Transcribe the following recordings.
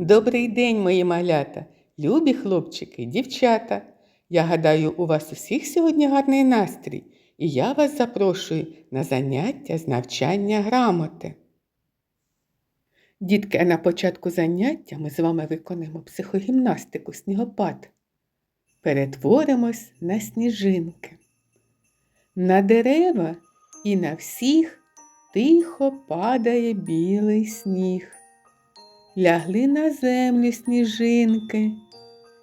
Добрий день, мої малята, любі хлопчики, дівчата. Я гадаю, у вас усіх сьогодні гарний настрій, і я вас запрошую на заняття з навчання грамоти. Дітки, а на початку заняття ми з вами виконаємо психогімнастику снігопад. Перетворимось на сніжинки. На дерева і на всіх тихо падає білий сніг. Лягли на землю сніжинки,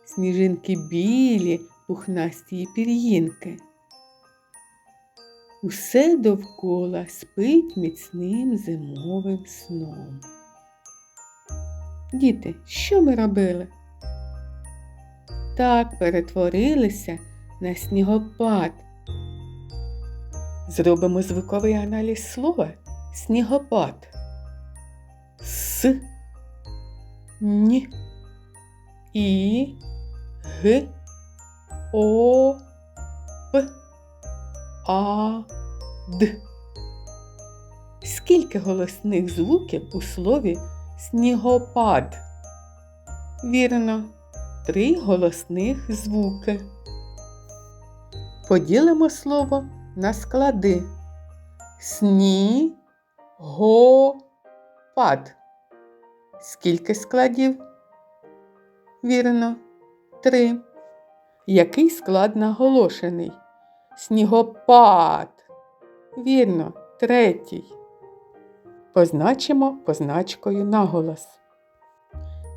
сніжинки білі, пухнасті й пір'їнки. Усе довкола спить міцним зимовим сном. Діти, що ми робили? Так перетворилися на снігопад. Зробимо звуковий аналіз слова снігопад. С Н І Г О П А Д. Скільки голосних звуків у слові снігопад? Вірно, три голосних звуки. Поділимо слово на склади. Сні го пад. Скільки складів? Вірно, три. Який склад наголошений? Снігопад. Вірно, третій. Позначимо позначкою наголос.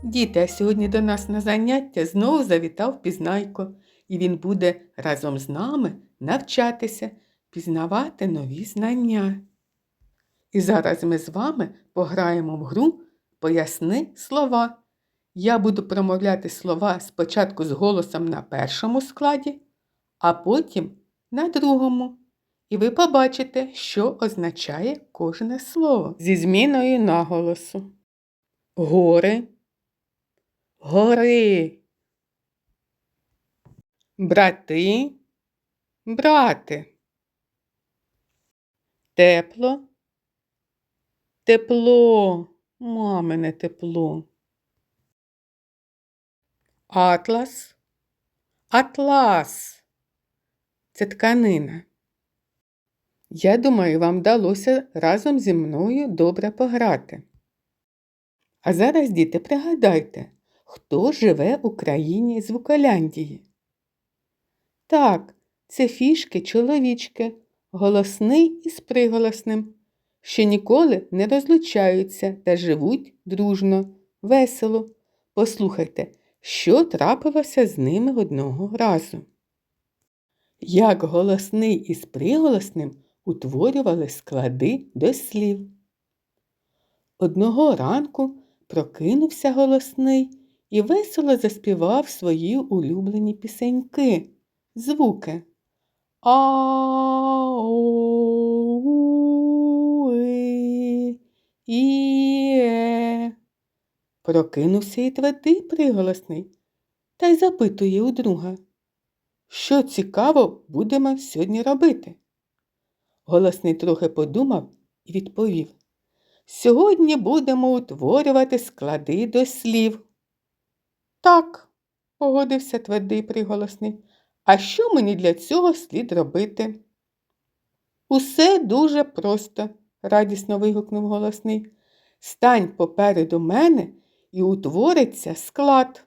Діти, а сьогодні до нас на заняття знову завітав пізнайко, і він буде разом з нами навчатися, пізнавати нові знання. І зараз ми з вами пограємо в гру Поясни слова. Я буду промовляти слова спочатку з голосом на першому складі, а потім на другому. І ви побачите, що означає кожне слово. Зі зміною наголосу. Гори, гори, брати, брати, тепло, тепло, мамине тепло. Атлас, атлас. Це тканина. Я думаю, вам вдалося разом зі мною добре пограти. А зараз, діти, пригадайте, хто живе у країні Звуколяндії? Так, це фішки чоловічки, голосний із приголосним, що ніколи не розлучаються та живуть дружно, весело. Послухайте, що трапилося з ними одного разу. Як голосний із приголосним утворювали склади до слів. Одного ранку прокинувся голосний і весело заспівав свої улюблені пісеньки, звуки. А-о-у-е, і-е. Прокинувся і твердий приголосний та й запитує у друга, що цікаво будемо сьогодні робити. Голосний трохи подумав і відповів Сьогодні будемо утворювати склади до слів. Так, погодився твердий приголосний. А що мені для цього слід робити? Усе дуже просто, радісно вигукнув голосний. Стань попереду мене і утвориться склад.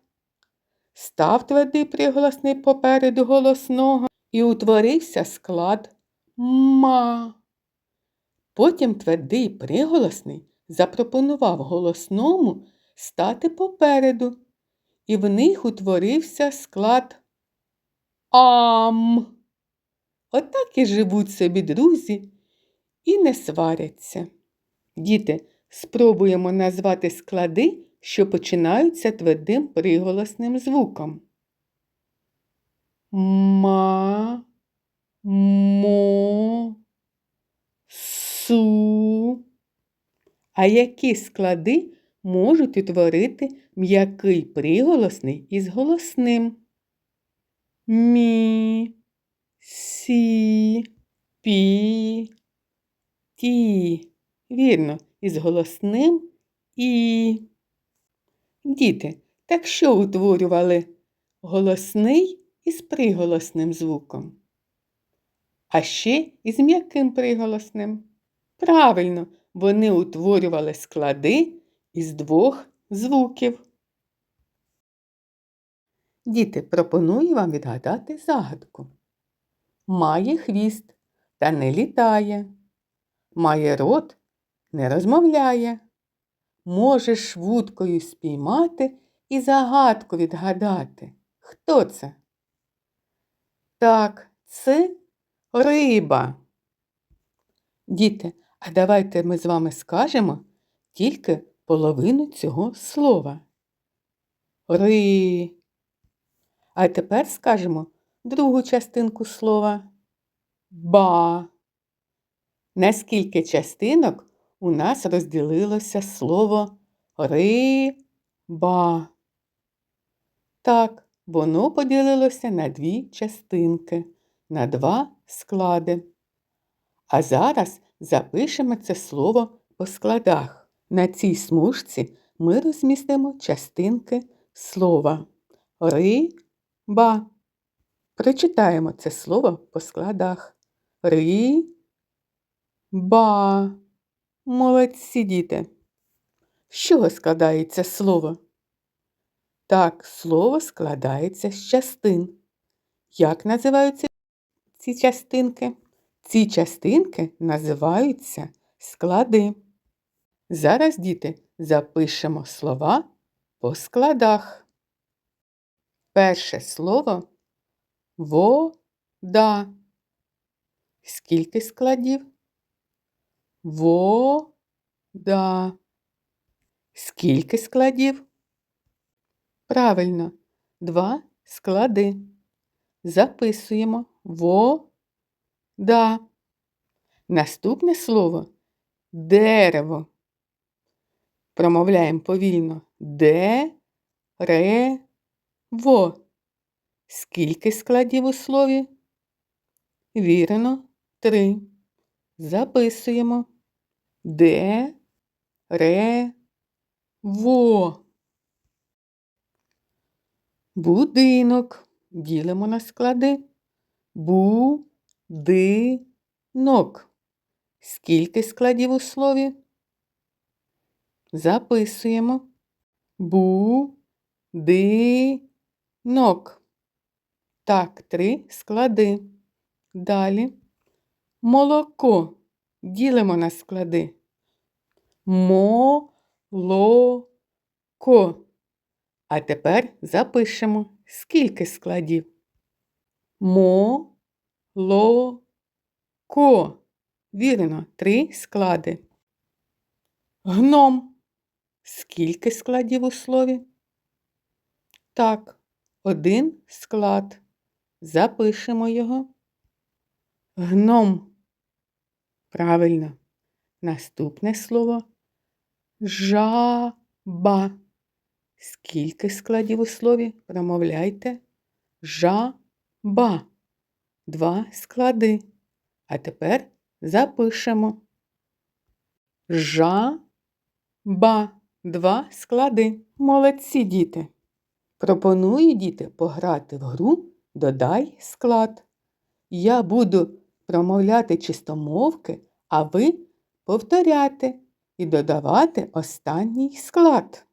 Став твердий приголосний попереду голосного і утворився склад ма. Потім твердий приголосний запропонував голосному стати попереду, і в них утворився склад ам. Отак і живуть собі друзі і не сваряться. Діти, спробуємо назвати склади, що починаються твердим приголосним звуком. Ма, мо, су. А які склади можуть утворити м'який приголосний із голосним? Мі, сі, пі, ті. Вірно, із голосним і. Діти, так що утворювали голосний із приголосним звуком? А ще із м'яким приголосним. Правильно, вони утворювали склади із двох звуків. Діти, пропоную вам відгадати загадку. Має хвіст та не літає, має рот, не розмовляє. Можеш вудкою спіймати і загадку відгадати. Хто це? Так, це риба. Діти, а давайте ми з вами скажемо тільки половину цього слова. Ри. А тепер скажемо другу частинку слова ба. На скільки частинок у нас розділилося слово риба? Так, воно поділилося на дві частинки, на два склади. А зараз запишемо це слово по складах. На цій смужці ми розмістимо частинки слова риба. Прочитаємо це слово по складах. Ри. Ба. Молодці діти. З чого складається слово? Так, слово складається з частин. Як називаються ці частинки? Ці частинки називаються склади. Зараз, діти, запишемо слова по складах. Перше слово вода. Скільки складів? Вода. Скільки складів? Правильно, два склади. Записуємо вода. Наступне слово дерево. Промовляємо повільно де-ре-во. Скільки складів у слові? Вірно, три. Записуємо де ре во. Будинок. Ділимо на склади. Бу-ди-нок. Скільки складів у слові? Записуємо. Бу-ди-нок. Так, три склади. Далі молоко. Ділимо на склади. Мо-ло-ко. А тепер запишемо, скільки складів. Мо-ло-ко. Вірно, три склади. Гном. Скільки складів у слові? Так, один склад. Запишемо його. Гном. Правильно. Наступне слово жаба. Скільки складів у слові? Промовляйте. Жаба. Два склади. А тепер запишемо. Жаба. Два склади. Молодці діти. Пропоную діти пограти в гру Додай склад. Я буду промовляти чистомовки, а ви повторяти і додавати останній склад.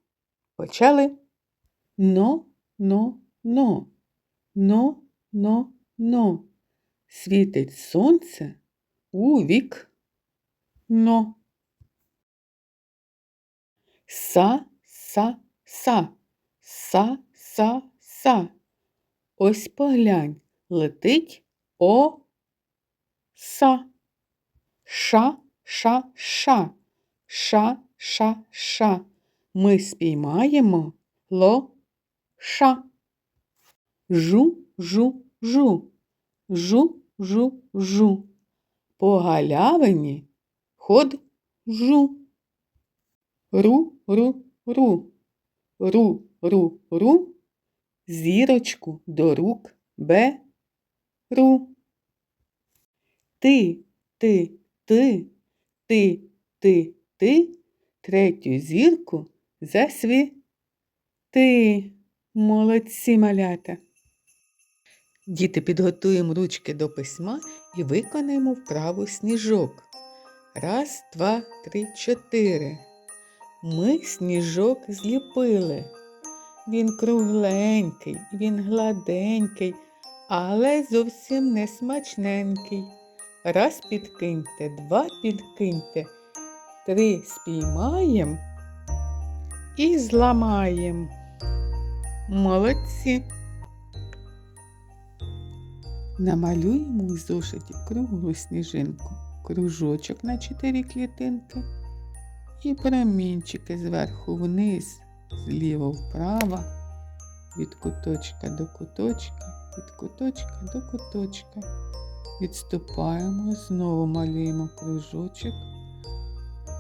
Почали. Но, но, но, но, но, но. Світить сонце у вік. Но. Са, са, са, са, са, са. Ось поглянь, летить о са. Ша, ша, ша, ша, ша, ша. Ми спіймаємо ло ша. Жу, жу, жу, жу, жу, жу. По галявині ход жу. Ру, ру, ру, ру, ру, ру, зірочку до рук беру. Ти, ти, ти, ти, ти, ти, третю зірку засвітив. ти! Молодці малята! Діти, підготуємо ручки до письма і виконаємо вправу сніжок. Раз, два, три, чотири. Ми сніжок зліпили. Він кругленький, він гладенький, але зовсім не смачненький. Раз підкиньте, два підкиньте, три спіймаєм і зламаєм. Молодці. Намалюємо у зошиті круглу сніжинку, кружочок на чотири клітинки і промінчики зверху вниз, зліво вправо, від куточка до куточка, від куточка до куточка. Відступаємо, знову малюємо кружочок,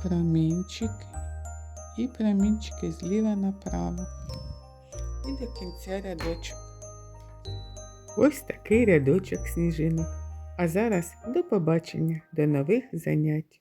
промінчики і промінчики зліва направо. І до кінця рядочок. Ось такий рядочок сніжинок. А зараз до побачення, до нових занять.